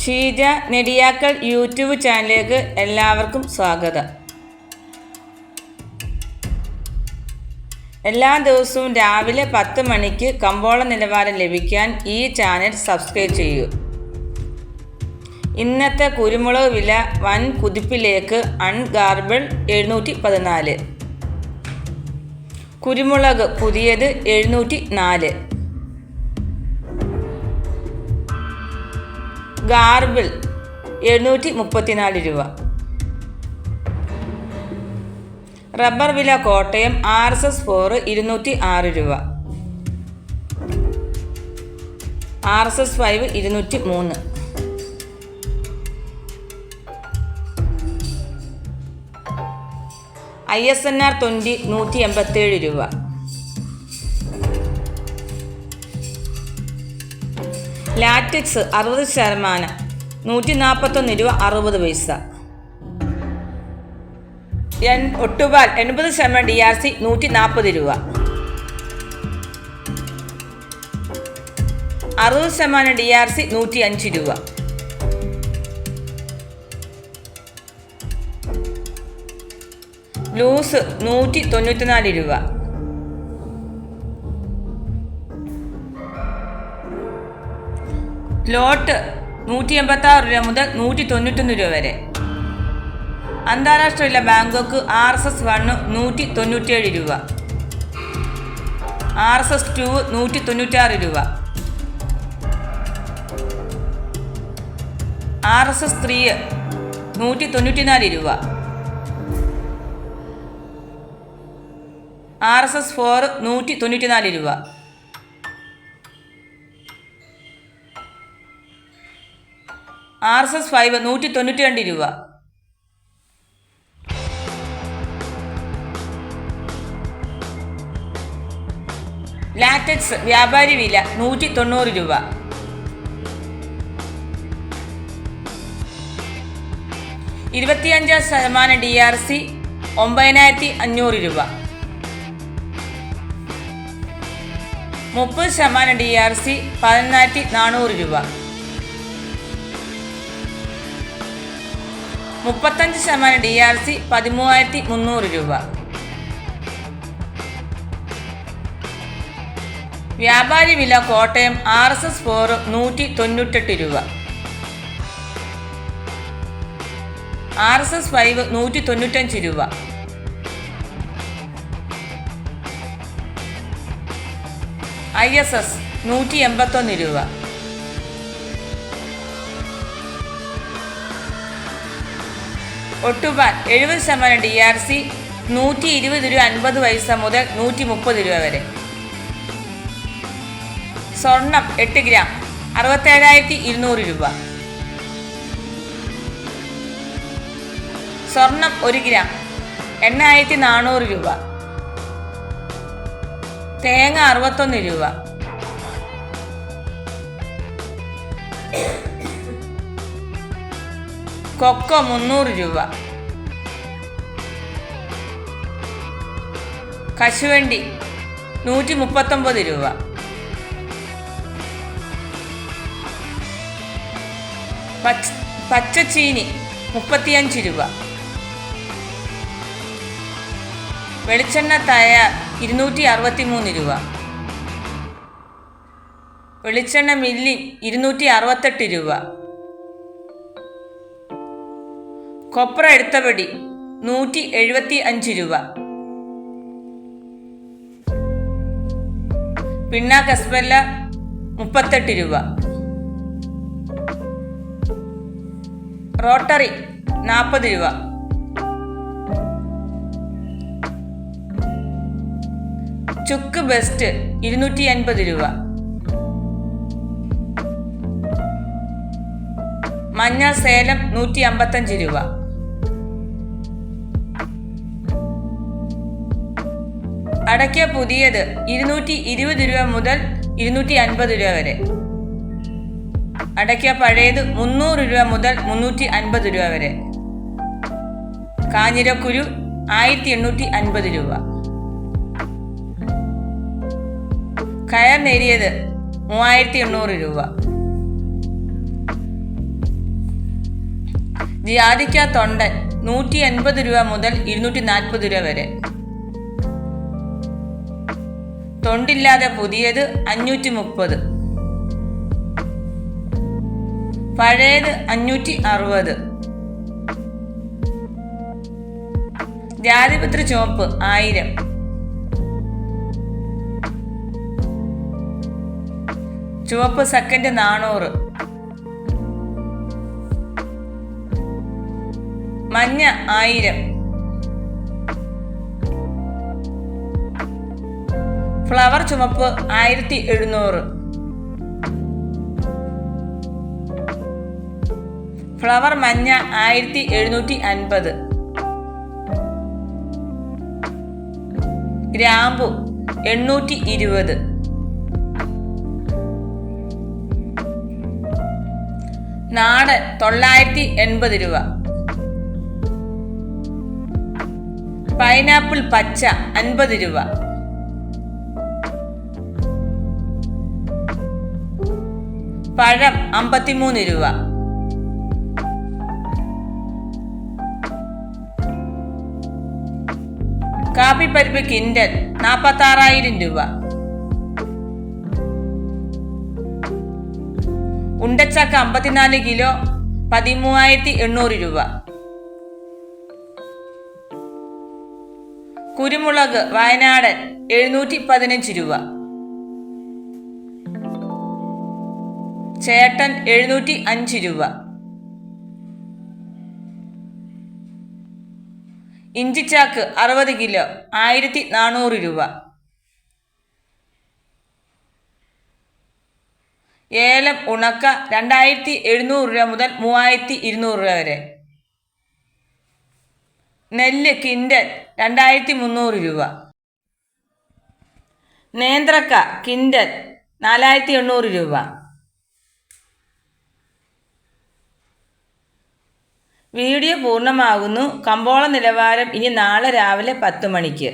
Sheeja Nediyakkal YouTube ചാനലിലേക്ക് എല്ലാവർക്കും സ്വാഗതം. എല്ലാ ദിവസവും രാവിലെ പത്ത് മണിക്ക് കമ്പോള നിലവാരം ലഭിക്കാൻ ഈ ചാനൽ സബ്സ്ക്രൈബ് ചെയ്യൂ. ഇന്നത്തെ കുരുമുളക് വില വൻ കുതിപ്പിലേക്ക് അൺഗാർബിൾ എഴുന്നൂറ്റി പതിനാല് കുരുമുളക് പുതിയത് എഴുന്നൂറ്റി നാല് ഗാർബിൾ എഴുന്നൂറ്റി മുപ്പത്തിനാല് രൂപ. റബ്ബർ വില Kottayam R S S four ഇരുന്നൂറ്റി ആറ് രൂപ. ആർ എസ് എസ് ഫൈവ് ഇരുന്നൂറ്റി മൂന്ന് I S N R twenty നൂറ്റി എൺപത്തേഴ് രൂപ. ലാറ്റക്സ് അറുപത് ശതമാനം. നൂറ്റി നാൽപ്പത്തൊന്ന് രൂപ അറുപത് പൈസ. എൺ ഒട്ടുപാൽ എൺപത് ശതമാനം ഡി ആർ സി നൂറ്റി നാൽപ്പത് രൂപ. അറുപത് ശതമാനം ഡി ആർ സി നൂറ്റി അഞ്ച് രൂപ. ലൂസ് നൂറ്റി തൊണ്ണൂറ്റിനാല് രൂപ. ലോട്ട് നൂറ്റി എൺപത്തി ആറ് രൂപ മുതൽ നൂറ്റി തൊണ്ണൂറ്റൊന്ന് രൂപ വരെ. അന്താരാഷ്ട്ര വില Bangkok R S S one നൂറ്റി തൊണ്ണൂറ്റിയേഴ് രൂപ. ആർ എസ് എസ് ടു നൂറ്റി തൊണ്ണൂറ്റാറ് രൂപ. ആർ എസ് എസ് ത്രീ നൂറ്റി തൊണ്ണൂറ്റിനാല് രൂപ. ആർ എസ് എസ് ഫോർ നൂറ്റി തൊണ്ണൂറ്റിനാല് രൂപ. ആർ എസ് എസ് ഫൈവ് നൂറ്റി തൊണ്ണൂറ്റി രണ്ട് രൂപ. ലാറ്റക്സ് വ്യാപാരി വില നൂറ്റി തൊണ്ണൂറ് രൂപ. ഇരുപത്തിയഞ്ച് ശതമാനം ഡി ആർ സി ഒമ്പതിനായിരത്തി അഞ്ഞൂറ് രൂപ. മുപ്പത് ശതമാനം ഡി ആർ സി പതിനായിരത്തി നാനൂറ് രൂപ. മുപ്പത്തഞ്ച് ശതമാനം ഡി ആർ സി പതിമൂവായിരത്തി മുന്നൂറ് രൂപ. വ്യാപാരി വില Kottayam R S S four നൂറ്റി തൊണ്ണൂറ്റെട്ട് രൂപ. ആർ എസ് എസ് ഫൈവ് നൂറ്റി തൊണ്ണൂറ്റഞ്ച് രൂപ. ഐ എസ് എസ് നൂറ്റി എൺപത്തൊന്ന് രൂപ. ഒട്ടുപാൻ എഴുപത് ശതമാനം ഡി ആർ സി നൂറ്റി ഇരുപത് രൂപ അൻപത് പൈസ മുതൽ നൂറ്റി മുപ്പത് രൂപ വരെ. സ്വർണം എട്ട് ഗ്രാം അറുപത്തേഴായിരത്തി ഇരുന്നൂറ് രൂപ. സ്വർണം ഒരു ഗ്രാം എണ്ണായിരത്തി നാനൂറ് രൂപ. തേങ്ങ അറുപത്തൊന്ന് രൂപ. കൊക്കോ മുന്നൂറ് രൂപ. കശുവണ്ടി നൂറ്റി മുപ്പത്തൊമ്പത് രൂപ. പച്ച പച്ചച്ചീനി മുപ്പത്തിയഞ്ച് രൂപ. വെളിച്ചെണ്ണ തയ്യാർ ഇരുന്നൂറ്റി അറുപത്തി മൂന്ന് രൂപ. വെളിച്ചെണ്ണ മില്ലി ഇരുന്നൂറ്റി അറുപത്തെട്ട് രൂപ. കൊപ്ര എടുത്തപടി നൂറ്റി എഴുപത്തി അഞ്ച് രൂപ. പിണ്ണാ കസ്മല്ല മുപ്പത്തെട്ട് രൂപ. റോട്ടറി നാൽപ്പത് രൂപ. ചുക്ക് ബെസ്റ്റ് ഇരുന്നൂറ്റി അൻപത് രൂപ. മഞ്ഞൾ സേലം നൂറ്റി അമ്പത്തഞ്ച് രൂപ. അടയ്ക്ക പുതിയത് ഇരുന്നൂറ്റി ഇരുപത് രൂപ മുതൽ ഇരുന്നൂറ്റി അൻപത് രൂപ വരെ. അടയ്ക്ക പഴയത് മുന്നൂറ് രൂപ മുതൽ മുന്നൂറ്റി അൻപത് രൂപ വരെ. കാഞ്ഞിരക്കുരു ആയിരത്തി എണ്ണൂറ്റി അൻപത് രൂപ. കയർ നേരിയത് മൂവായിരത്തി എണ്ണൂറ് രൂപ. ജാതിക്ക തൊണ്ടൻ നൂറ്റി എൺപത് രൂപ മുതൽ ഇരുന്നൂറ്റി നാൽപ്പത് രൂപ വരെ. തൊണ്ടില്ലാതെ പുതിയത് അഞ്ഞൂറ്റി മുപ്പത് പഴയത് അഞ്ഞൂറ്റി അറുപത് ജാതിപത്രി ചുവപ്പ് ആയിരം. ചുവപ്പ് സെക്കൻഡ് നാനൂറ്. മഞ്ഞ ആയിരം. ഫ്ലവർ ചുമപ്പ് ആയിരത്തി എഴുന്നൂറ്. ഫ്ലവർ മഞ്ഞ ആയിരത്തി എഴുന്നൂറ്റി അൻപത്. ഗ്രാമ്പു എണ്ണൂറ്റി ഇരുപത്. നാടൻ തൊള്ളായിരത്തി എൺപത് രൂപ. പൈനാപ്പിൾ പച്ച അൻപത് രൂപ. പഴം അമ്പത്തിമൂന്ന് രൂപ. കാപ്പിപ്പരിപ്പ് കിൻഡൽ നാൽപ്പത്താറായിരം രൂപ. ഉണ്ടച്ചക്ക അമ്പത്തിനാല് കിലോ പതിമൂവായിരത്തി എണ്ണൂറ് രൂപ. കുരുമുളക് വയനാടൻ എഴുന്നൂറ്റി പതിനഞ്ച് രൂപ. ചേട്ടൻ എഴുന്നൂറ്റി അഞ്ച് രൂപ. ഇഞ്ചിച്ചാക്ക് അറുപത് കിലോ ആയിരത്തി നാനൂറ് രൂപ. ഏലം ഉണക്ക രണ്ടായിരത്തി എഴുന്നൂറ് രൂപ മുതൽ മൂവായിരത്തി ഇരുന്നൂറ് രൂപ വരെ. നെല്ല് കിൻഡൽ രണ്ടായിരത്തി മുന്നൂറ് രൂപ. നേന്ത്രക്ക കിൻഡൽ നാലായിരത്തി എണ്ണൂറ് രൂപ. വീഡിയോ പൂർണമാകുന്നു. കമ്പോള നിലവാരം ഇനി നാളെ രാവിലെ പത്ത് മണിക്ക്.